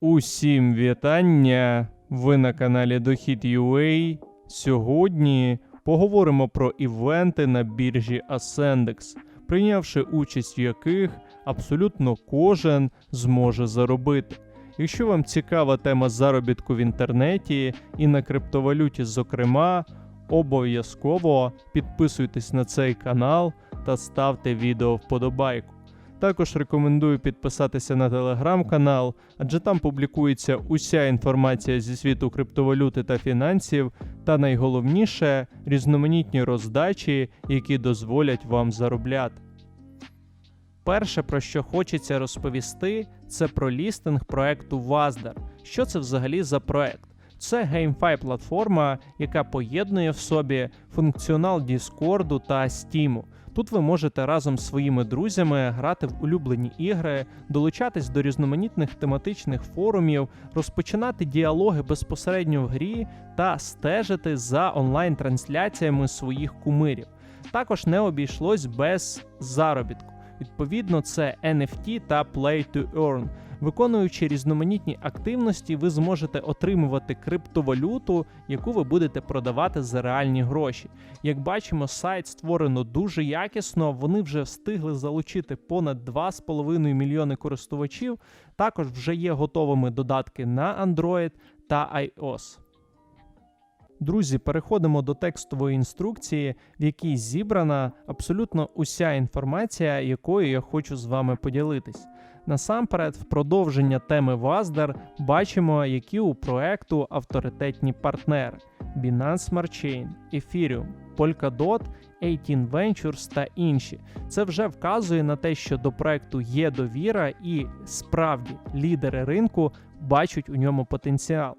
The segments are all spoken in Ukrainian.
Усім вітання! Ви на каналі Дохід.ua. Сьогодні поговоримо про івенти на біржі Ascendex, прийнявши участь в яких абсолютно кожен зможе заробити. Якщо вам цікава тема заробітку в інтернеті і на криптовалюті, зокрема, обов'язково підписуйтесь на цей канал та ставте відео вподобайку. Також рекомендую підписатися на телеграм-канал, адже там публікується уся інформація зі світу криптовалюти та фінансів, та найголовніше різноманітні роздачі, які дозволять вам заробляти. Перше, про що хочеться розповісти, це про лістинг проекту Ваздер. Що це взагалі за проект? Це GameFi платформа, яка поєднує в собі функціонал Discord та Steam. Тут ви можете разом з своїми друзями грати в улюблені ігри, долучатись до різноманітних тематичних форумів, розпочинати діалоги безпосередньо в грі та стежити за онлайн-трансляціями своїх кумирів. Також не обійшлось без заробітку. Відповідно, це NFT та Play to Earn. Виконуючи різноманітні активності, ви зможете отримувати криптовалюту, яку ви будете продавати за реальні гроші. Як бачимо, сайт створено дуже якісно. Вони вже встигли залучити понад 2,5 мільйони користувачів. Також вже є готовими додатки на Android та iOS. Друзі, переходимо до текстової інструкції, в якій зібрана абсолютно уся інформація, якою я хочу з вами поділитись. Насамперед, в продовження теми Ваздер бачимо, які у проекту авторитетні партнери: Binance Smart Chain, Ethereum, Polkadot, 18 Ventures та інші. Це вже вказує на те, що до проекту є довіра, і справді лідери ринку бачать у ньому потенціал.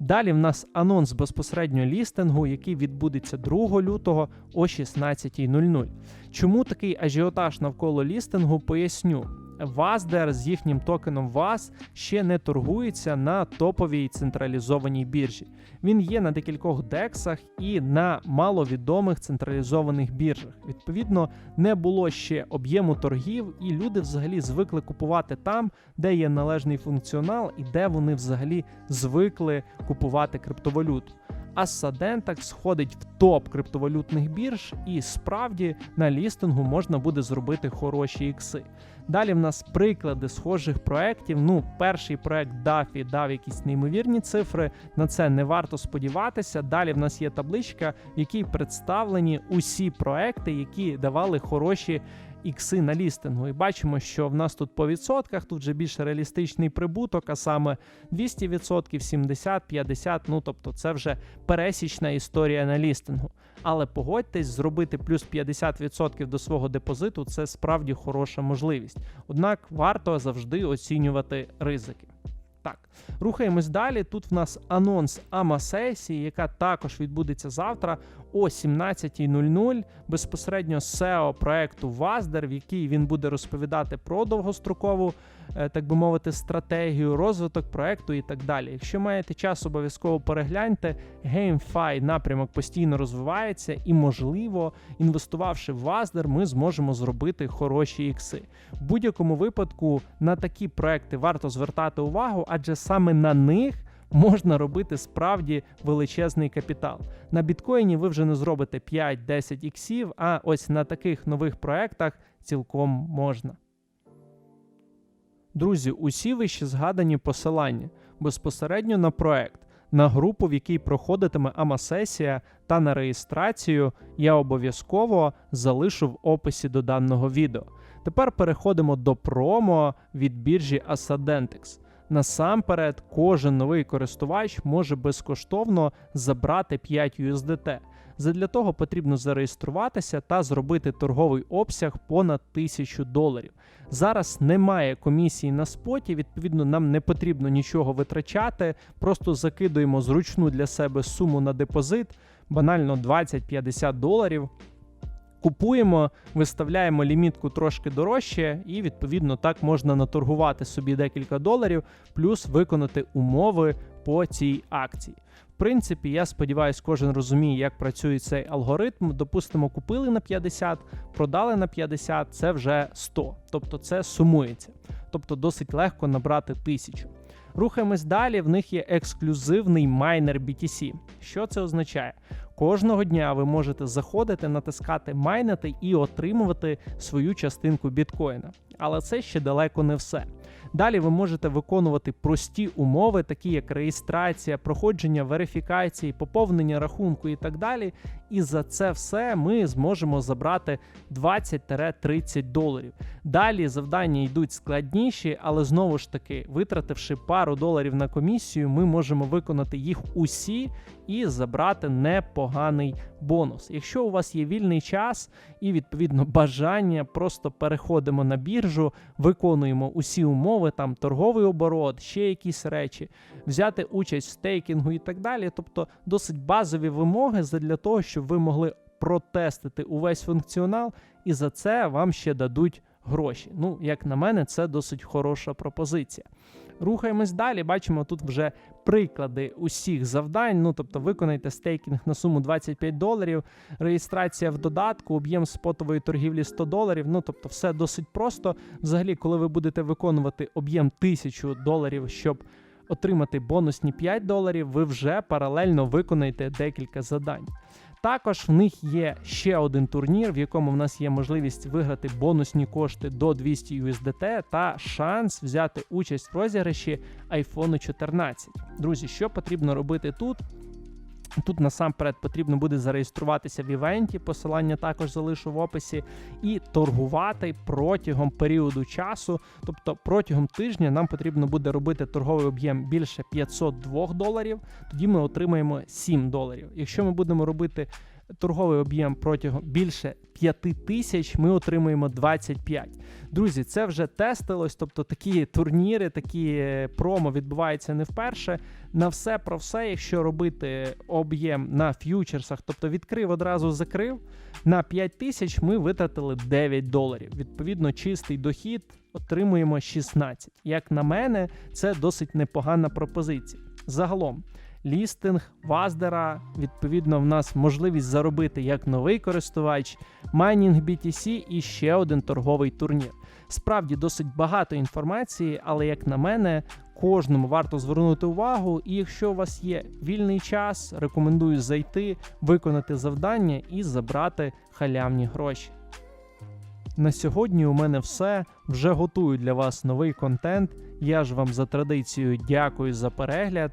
Далі в нас анонс безпосередньо лістингу, який відбудеться 2 лютого о 16.00. Чому такий ажіотаж навколо лістингу? Поясню. Ваздер з їхнім токеном VAS ще не торгується на топовій централізованій біржі. Він є на декількох дексах і на маловідомих централізованих біржах. Відповідно, не було ще об'єму торгів, і люди взагалі звикли купувати там, де є належний функціонал і де вони взагалі звикли купувати криптовалюту. А Садентак сходить в топ криптовалютних бірж, і справді на лістингу можна буде зробити хороші ікси. Далі в нас приклади схожих проєктів. Ну, перший проект DAFI дав якісь неймовірні цифри. На це не варто сподіватися. Далі в нас є табличка, в якій представлені усі проекти, які давали хороші ікси на лістингу. І бачимо, що в нас тут по відсотках, тут вже більш реалістичний прибуток, а саме 200%, 70, 50, ну тобто це вже пересічна історія на лістингу. Але погодьтесь, зробити плюс 50% до свого депозиту це справді хороша можливість. Однак варто завжди оцінювати ризики. Так, рухаємось далі. Тут в нас анонс АМА-сесії, яка також відбудеться завтра о 17.00. Безпосередньо SEO проекту Ваздер, в якій він буде розповідати про довгострокову, е, так би мовити, стратегію, розвиток проекту і так далі. Якщо маєте час, обов'язково перегляньте. GameFi напрямок постійно розвивається, і, можливо, інвестувавши в Ваздер, ми зможемо зробити хороші ікси. В будь-якому випадку на такі проекти варто звертати увагу, адже саме на них можна робити справді величезний капітал. На біткоїні ви вже не зробите 5-10 іксів, а ось на таких нових проектах цілком можна. Друзі, усі вище згадані посилання безпосередньо на проект, на групу, в якій проходитиме АМА-сесія та на реєстрацію, я обов'язково залишу в описі до даного відео. Тепер переходимо до промо від біржі Ascendentix. Насамперед, кожен новий користувач може безкоштовно забрати 5 USDT. Задля того потрібно зареєструватися та зробити торговий обсяг понад 1000 доларів. Зараз немає комісії на споті, відповідно, нам не потрібно нічого витрачати, просто закидуємо зручну для себе суму на депозит, банально 20-50 доларів. Купуємо, виставляємо лімітку трошки дорожче, і відповідно так можна наторгувати собі декілька доларів, плюс виконати умови по цій акції. В принципі, я сподіваюся, кожен розуміє, як працює цей алгоритм. Допустимо, купили на 50, продали на 50, це вже 100. Тобто це сумується. Тобто досить легко набрати тисячу. Рухаємось далі. В них є ексклюзивний майнер BTC. Що це означає? Кожного дня ви можете заходити, натискати майнити і отримувати свою частинку біткоїна. Але це ще далеко не все. Далі ви можете виконувати прості умови, такі як реєстрація, проходження верифікації, поповнення рахунку і так далі. І за це все ми зможемо забрати 20-30 доларів. Далі завдання йдуть складніші, але знову ж таки, витративши пару доларів на комісію, ми можемо виконати їх усі і забрати непоганий бонус. Якщо у вас є вільний час і відповідно бажання, просто переходимо на біржу, виконуємо усі умови, там торговий оборот, ще якісь речі, взяти участь в стейкінгу і так далі. Тобто досить базові вимоги для того, щоб ви могли протестити увесь функціонал, і за це вам ще дадуть гроші. Ну, як на мене, це досить хороша пропозиція. Рухаємось далі. Бачимо тут вже приклади усіх завдань. Ну, тобто, виконайте стейкінг на суму 25 доларів, реєстрація в додатку, об'єм спотової торгівлі 100 доларів. Ну, тобто, все досить просто. Взагалі, коли ви будете виконувати об'єм 1000 доларів, щоб отримати бонусні 5 доларів, ви вже паралельно виконаєте декілька завдань. Також в них є ще один турнір, в якому в нас є можливість виграти бонусні кошти до 200 USDT та шанс взяти участь в розіграші iPhone 14. Друзі, що потрібно робити тут? Тут насамперед потрібно буде зареєструватися в івенті, посилання також залишу в описі, і торгувати протягом періоду часу. Тобто протягом тижня нам потрібно буде робити торговий об'єм більше 502 доларів, тоді ми отримаємо 7 доларів. Якщо ми будемо робити торговий об'єм протягом більше 5 тисяч, ми отримуємо 25. Друзі, це вже тестилось, тобто такі турніри, такі е, промо відбуваються не вперше. На все про все, якщо робити об'єм на ф'ючерсах, тобто відкрив одразу закрив, на 5 тисяч ми витратили 9 доларів. Відповідно, чистий дохід отримуємо 16. Як на мене, це досить непогана пропозиція. Загалом. Лістинг, Ваздера, відповідно, в нас можливість заробити як новий користувач, майнінг BTC і ще один торговий турнір. Справді досить багато інформації, але як на мене, кожному варто звернути увагу. І якщо у вас є вільний час, рекомендую зайти, виконати завдання і забрати халявні гроші. На сьогодні у мене все. Вже готую для вас новий контент. Я ж вам за традицією дякую за перегляд